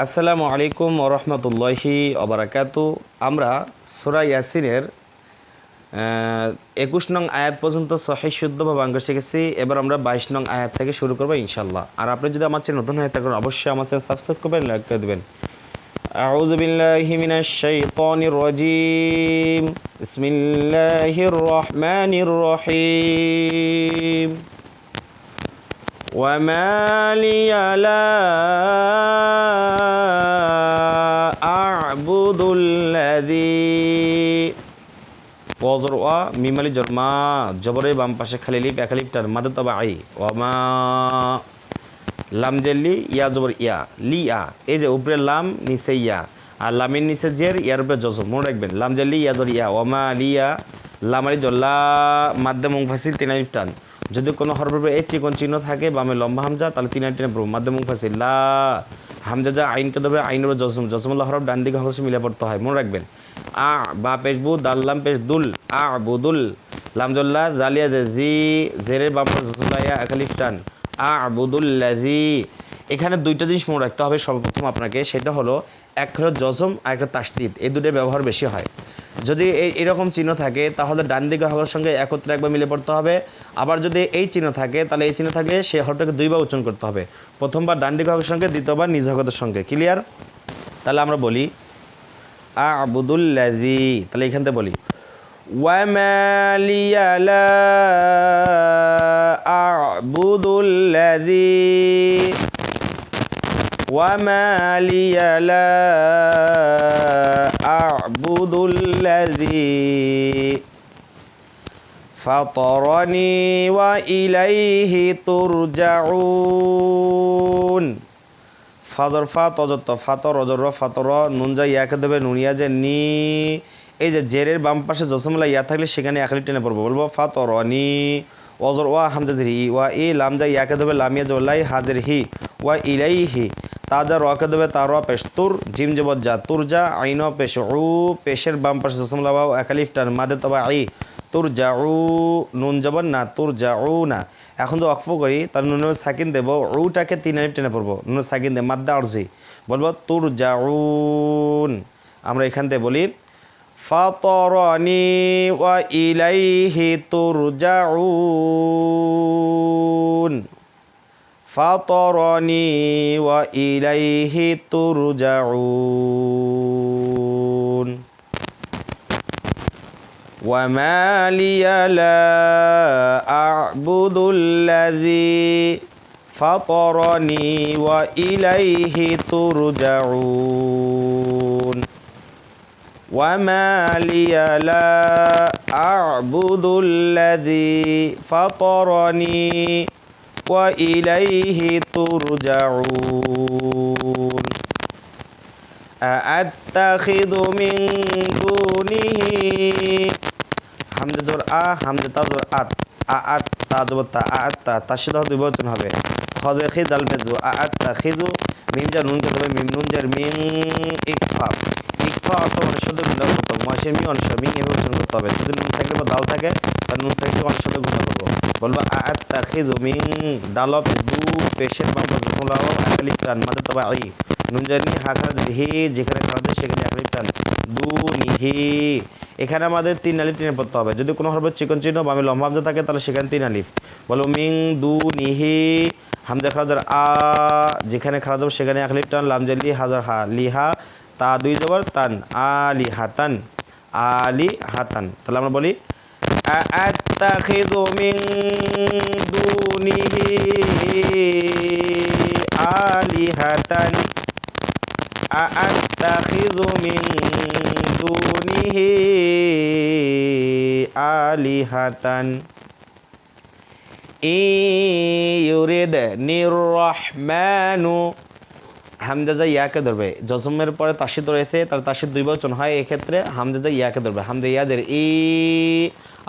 আসসালামু আলাইকুম ওরহমতুল্লাহি অবরাকাতু আমরা সুরা ইয়াসিনের একুশ নং আয়াত পর্যন্ত সহি শুদ্ধভাবে অঙ্ক শিখেছি এবার আমরা বাইশ নং আয়াত থেকে শুরু করবো ইনশাল্লাহ আর আপনি যদি আমার চ্যানেল নতুন হয়ে থাকেন অবশ্যই আমার চ্যানেল সাবস্ক্রাইব করবেন লাইক করে দেবেন أعوذ بالله من الشيطان الرجيم بسم الله الرحمن الرحيم وما لي لا أعبد الذي ওজর ওয়া মিমালি জন্মা জবরের বাম পাশে খালি লিপ একা লিপটার মাদে তবা আই ওয়ামা লাম জেল্লি ইয়া জবর ইয়া লি আ এই যে উপরে লাম নিচে ইয়া আর লামের নিচে জের ইয়ার উপরে জজম মনে রাখবেন লাম জেল্লি ইয়া জর ইয়া ওমা লিয়া লামারি জল্লা মাধ্যম মুংফাসিল তিন আলিফ টান যদি কোনো হরফের এই চিকন চিহ্ন থাকে, বামে লম্বা হামজা, তাহলে তিন টেনে পড়ব মাধ্যম মুংফাসিল লা, হামজা যা আইনকে দেবে আইনের উপরে জজম জজমুল্লাহ হরফ ডান দিকে হরফ মিলে পড়তে হয়, মনে রাখবেন। আ, বা পেশ বু, দাল, লাম, পেশ দুল, আ বুদুল লামজল্লা জালিয়া জে জি জেরের বাম ইয়া একালিফ টান আবুদুল্লাজি এখানে দুইটা জিনিস মনে রাখতে হবে সর্বপ্রথম আপনাকে, সেটা হলো এক হলো জজম আর একটা তাসদিদ, এই দুটোর ব্যবহার বেশি হয়। যদি এই এরকম চিহ্ন থাকে তাহলে ডান দিকে হওয়ার সঙ্গে একত্রে একবার মিলে পড়তে হবে আবার যদি এই চিহ্ন থাকে তাহলে এই চিহ্ন থাকলে সে হরটাকে দুইবার উচ্চারণ করতে হবে প্রথমবার ডান দিকে হকের সঙ্গে দ্বিতীয়বার নিজ হকতের সঙ্গে ক্লিয়ার তাহলে আমরা বলি আবুদুল্লাজি তাহলে এখান থেকে বলি وما لي لا أعبد الذي وما لي لا أعبد الذي فطرني وإليه ترجعون ফাদর ফা তজত ফাতর অজর ফাতর নুন যা ইয়াকে দেবে নুনিয়া যে নি এই যে জেরের বাম পাশে জসমলা ইয়া থাকলে সেখানে একলি টেনে পড়বো বলবো ফাতর নি অজর ওয়া হামজাদের হি ওয়া ই লামজা ইয়াকে দেবে লামিয়া জল্লাই হাজের হি ওয়া ইলাই হি তাজা রকে দেবে তারোয়া পেশ। তুর, জিম জবত যা। তুর যা, আইন পেশ। উ, পেশের বাম পাশে জসমলা বাউ একালিফ টান মাদে তবা আই। তুর যা, উ, নুন জবন না। তুর যা, উ, না। এখন তো অক্ফ করি। তার নুন সাকিন দেব। উটাকে তিন আলিফ টেনে পড়ব। নুন সাকিন দে। মাদ্দা অর্জি বলব, তুর যা উন আমরা এখান থেকে বলি, ফাতরনি ওয়া ইলাইহি তুরজাউন فطرني وإليه ترجعون. وما لي لا أعبد الذي فطرني وإليه ترجعون. وما لي لا أعبد الذي فطرني وإليه ترجعون أأتخذ من دونه হামজা জোর আ হামজা তা জোর আত আ আত তা জবর তা আ আত তা তার সাথে দুই বচন হবে খদে খি দাল মেজু আ আত তা খিজু মিম যা নুন কে দেবে মিম নুন জার মিন ইকফা ইকফা অর্থ অনুষদ গুণা মাসের মি অনুষদ মি এভাবে উচ্চারণ করতে হবে। যদি নুন সাইকেল বা দাল থাকে তাহলে নুন সাইকেল অনুষদে গুণা করব। বলব আ আত তা খিজু মিন দাল দু পেশের বাম বজকুলাও আকালিফ টান মাদে তবা আই নুন জানি হাখার হি, যেখানে খারাপ সেখানে আকালিফ টান দু নিহি এখানে আমাদের তিন আলিফ টেনে পড়তে হবে। যদি কোনো হরফের চিকন চিহ্ন বা আমি লম্বা হামজা থাকে, তাহলে সেখানে তিন আলিফ। বলো মিং দু নিহি হামজা খারাজার আ, যেখানে হবে, সেখানে আলিফ টান লামজা লি হাজার হা লিহা তা দুই জবর তান আলি হাতান আলি হাতান তাহলে আমরা বলি أأتخذ من دونه آلهة أأتخذ من دونه آلهة إن يردني الرحمن হামজাজা ইয়াকে ধরবে। জজমের পরে তাসিদ রয়েছে, তার তাসিদ দুই বচন হয়, এক্ষেত্রে হামজাজা ইয়াকে ধরবে। হামজা ইয়াদের ই,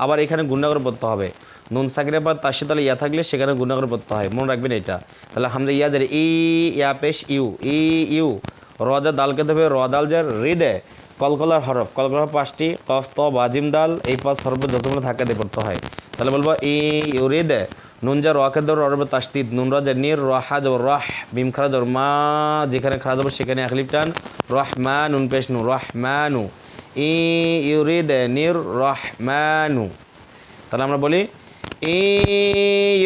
আবার এখানে গুণাগর পড়তে হবে। নুন সাকিরের পর তাসিদ তাহলে ইয়া থাকলে সেখানে গুণাগর পড়তে হয়। মনে রাখবেন এটা। তাহলে হামজা ইয়াদের ই, ইয়া পেশ, ইউ, ই, ইউ। রজা দালকে ধরবে রদাল যার হৃদে, কলকলার হরফ। কলকলার পাঁচটি, কফ, ত বাজিম দাল, এই পাঁচ হরফ জজমে ধাক্কা দিয়ে পড়তে হয়। তাহলে বলব ই ইউরিদে নুন যা রকে দর রবে তাস্তিদ নুন রাজা নির রহা যাব রহ, বিম খারা দর মা, যেখানে খারা যাব সেখানে একলিপ টান রহমান নুন পেশ নু, রহমানু। ই ইউরিদ নির, রহমানু। তাহলে আমরা বলি, ই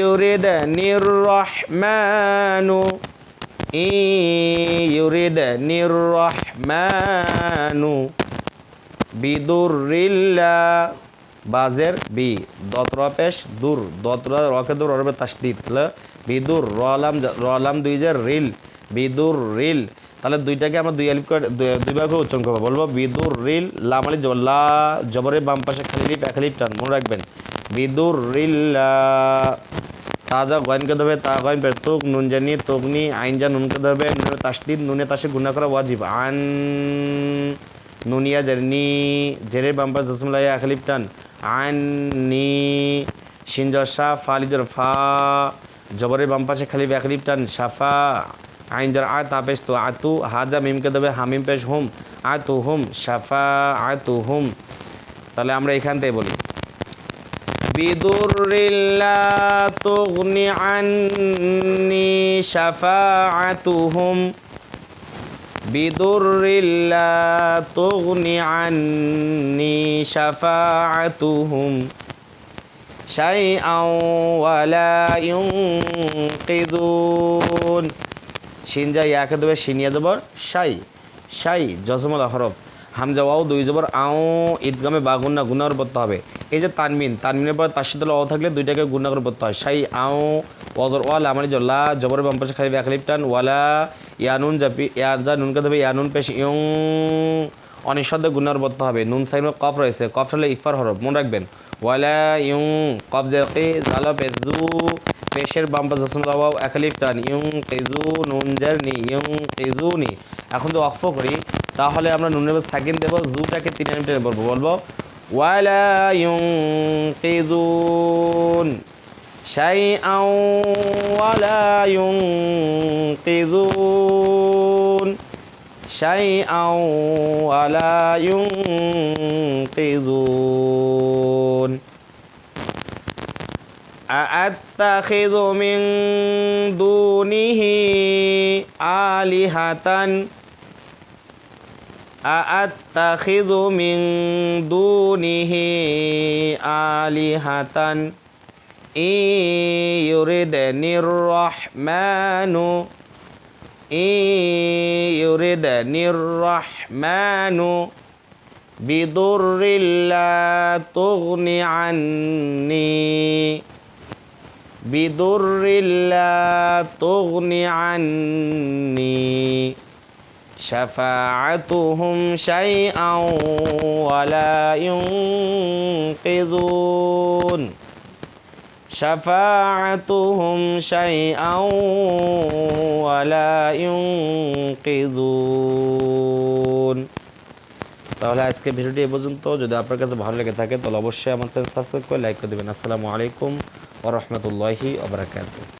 ইউরিদ নির, রহমানু। ই ইউরিদ নির, রহমানু। বিদুরিল্লা বাজের বি, দতরা পেশ দূর, দতরা রকে দূর অরবে তাসদিদ। তাহলে বিদুর রলাম রলাম দুই যে রিল বিদুর রিল। তাহলে দুইটাকে আমরা দুই আলিফ করে, দুই- দুই ভাগ করে উচ্চারণ করব। বলব বিদুর রিল লাম আলি জবর লা জবরের বাম পাশে খালি লিপ, এক লিপ টান, মনে রাখবেন। বিদুর রিল্লা তাজা গয়নকে ধরবে, তা গয়ন পের তুক, নুন জানি তুকনি আইন যা নুনকে ধরবে নুনের তাসদিদ, নুনে তাসে গুণা করা ওয়াজিব। আন, নুনিয়া জারনি জেরের বাম্পার জসমুল্লাহ আখলিফ টান। আননি সিনজর সা ফালিদর ফা, জবরের বাম পাশে খালি ব্যাকরিপ টান সাফা আইন আ তাপেশ তো আতু, হাজা মিমকে দেবে হামিম পেশ হুম, আতু হুম সাফা আতু হুম। তাহলে আমরা এখান থেকে বলি। বিদুরিল্লা তুগনি আননি সাফা আতু হুম। বিদুরিল্লা তুগনি আন্নি শাফাআতুহুম শাইআও ওয়ালা ইউনকিদুন। শিন যা ইয়াকে দেবে শিনিয়া দেবর শাই শাই জসমল হরফ হামজা ওয়াও দুই জবর, আও ঈদগামে বাগুন না গুনার পড়তে হবে। এই যে তানমিন, তানমিনের পর তার সাথে অ থাকলে দুইটাকে গুণা করে পড়তে হয়। শাই আও ওয়াজর ওয়াল আমারি জল্লা জবর বাম পাশে খালি ব্যাকলিপ টান ওয়ালা ইয়ানুন জাপি ইয়াজা নুনকে দেবে ইয়ানুন পেশ, ইয়ং অনেক শব্দে গুনার পড়তে হবে। নুন সাইন কফ রয়েছে কফ হলে ইফার হরফ, মনে রাখবেন। ওয়ালা ইয়ং কফ জাকি জালা পেজু, পেশের বাম পাশে জসম লাওয়াও একালিপ টান ইয়ং তেজু, নুন জারনি, ইয়ং তেজুনি। এখন তো অক্ফ করি, তাহলে আমরা নুনের সাকিন দেবো, জুটাকে তিন মিনিটে বলব বলব ولا ينقذون شيئا ولا ينقذون شيئا ولا ينقذون. أأتخذ من دونه آلهةً أأتخذ من دونه آلهة إن يردني الرحمن إن يردني الرحمن. بضر لا تغن عني. بضر لا تغن عني. شفاعتهم شيئا ولا ينقذون شفاعتهم شيئا ولا ينقذون তাহলে আজকে ভিডিওটি এ পর্যন্ত যদি আপনার কাছে ভালো লেগে থাকে তাহলে অবশ্যই আমার চ্যানেল সাবস্ক্রাইব করে লাইক করে দেবেন আসসালামু আলাইকুম ওরহমতুল্লাহি ওবরাকাতুহ